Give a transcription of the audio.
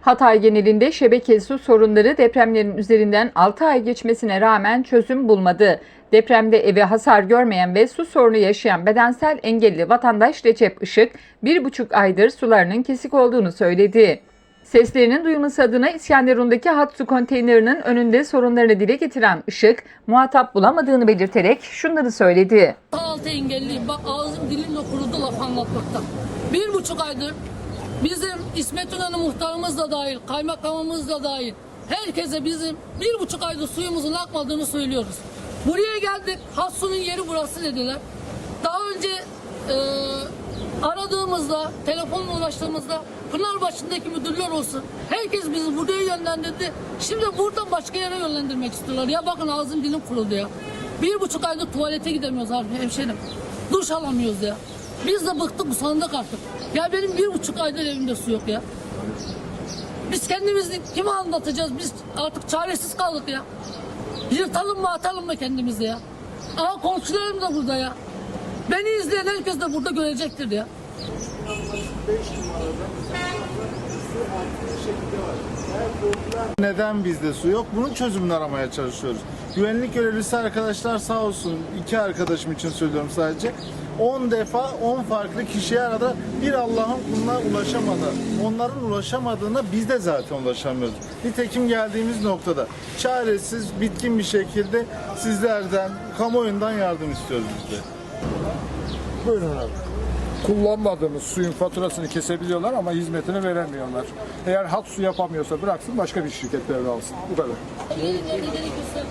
Hatay genelinde şebeke su sorunları depremlerin üzerinden 6 ay geçmesine rağmen çözüm bulmadı. Depremde evi hasar görmeyen ve su sorunu yaşayan bedensel engelli vatandaş Recep Işık, bir buçuk aydır sularının kesik olduğunu söyledi. Seslerinin duyulması adına İskenderun'daki hat su konteynerinin önünde sorunlarını dile getiren Işık, muhatap bulamadığını belirterek şunları söyledi. Altı engelliyim. Bak ağzım dilim de kurudu laf anlatmaktan. Bir buçuk aydır bizim İsmet İnönü muhtarımız da dahil, kaymakamımız da dahil herkese bizim bir buçuk aydır suyumuzun akmadığını söylüyoruz. Buraya geldik. Hassu'nun yeri burası dediler. Daha önce e, aradığımızda, telefonla ulaştığımızda Pınarbaşı'ndaki müdürler olsun. Herkes bizi buraya yönlendirdi. Şimdi buradan başka yere yönlendirmek istiyorlar. Ya bakın ağzım dilim kuruldu ya. Bir buçuk aydır tuvalete gidemiyoruz abi hemşerim. Duş alamıyoruz ya. Biz de bıktık usandık artık. Ya benim bir buçuk aydır evimde su yok ya. Biz kendimizi kime anlatacağız? Biz artık çaresiz kaldık ya. Yırtalım mı atalım mı kendimizi ya? Aa komşularım da burada ya. Beni izleyen herkes de burada görecektir ya. Neden bizde su yok? Bunun çözümünü aramaya çalışıyoruz. Güvenlik görevlisi arkadaşlar sağ olsun, iki arkadaşım için söylüyorum sadece. 10 defa 10 farklı kişiye arada bir Allah'ın kuluna ulaşamadı. Onların ulaşamadığına biz de zaten ulaşamıyoruz. Nitekim geldiğimiz noktada çaresiz, bitkin bir şekilde sizlerden, kamuoyundan yardım istiyoruz biz de. Buyurun abi. Kullanmadığımız suyun faturasını kesebiliyorlar ama hizmetini veremiyorlar. Eğer halk su yapamıyorsa bıraksın başka bir şirket devralsın. Bu kadar. Nerede gerekirse.